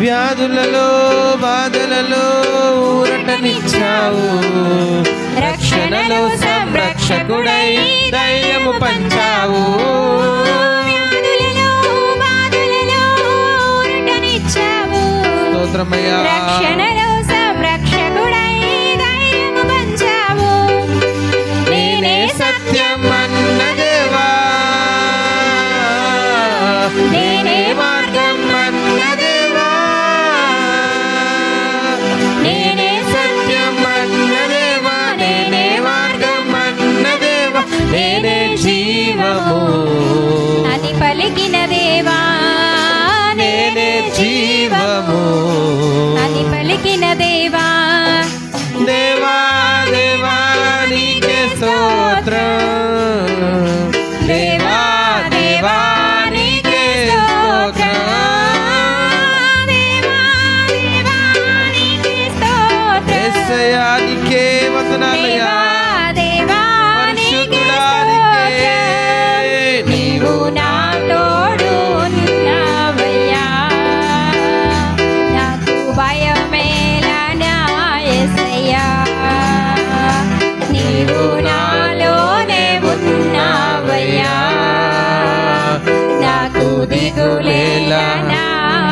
వ్యాధులలో బాధలలో ఊరటనిచ్చావు రక్షణలో సంరక్షకుడై ధైర్యము పంచావు. స్తోత్రమయ్యా రక్షణలో సంరక్షకుడై ధైర్యము పంచావు. నేనే సత్యం అన్న దేవా నేనే మార్గం పలికిన దేవా నేనే జీవము. అని పలికిన దేవా. దేవా దేవా నీకే స్తోత్రం. దేవా దేవా నీకే స్తోత్రం. దేవా, నీకే స్తోత్రం. యేసయ్యా నీకే వందనాలయ్యా. నా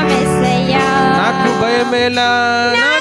మెస్సయ్యా. నాకు భయమేలా భయమే